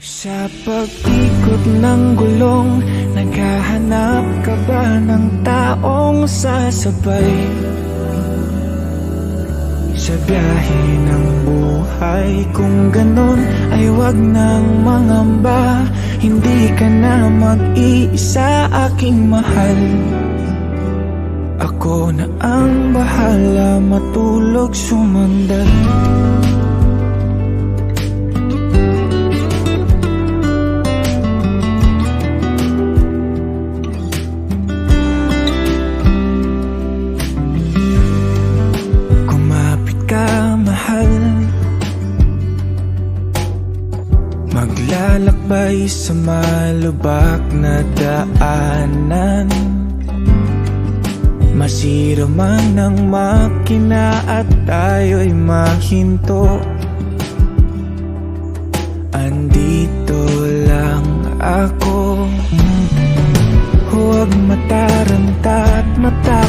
Sa pag-ikot ng gulong Naghahanap ka ba ng taong sasabay? Sa biyahe ng buhay Kung ganon ay wag nang mangamba. Hindi ka na mag-iisa aking mahal. Ako na ang bahala matulog sumandal Maglalakbay sa malubak na daanan. Masira man ang makina at tayo'y mahinto. Andito lang ako. Huwag mataranta at matakot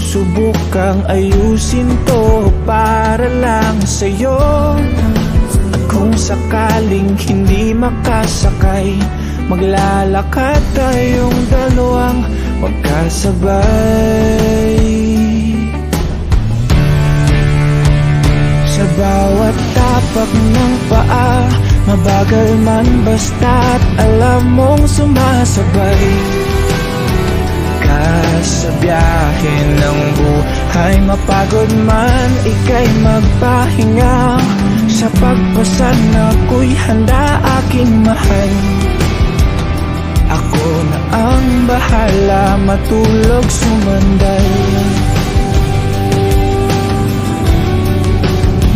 Susubukang ayusin to para lang sa'yo. At kung sakaling hindi makasakay Maglalakad tayong dalawang magkasabay. Sa bawat tapak ng paa Mabagal man basta't alam mong sumasabay buhay Mapagod man, ika'y magpahinga. Sa pagpasan ako'y handa aking mahal. Ako na ang bahala matulog sumandal.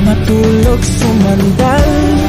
Matulog sumandal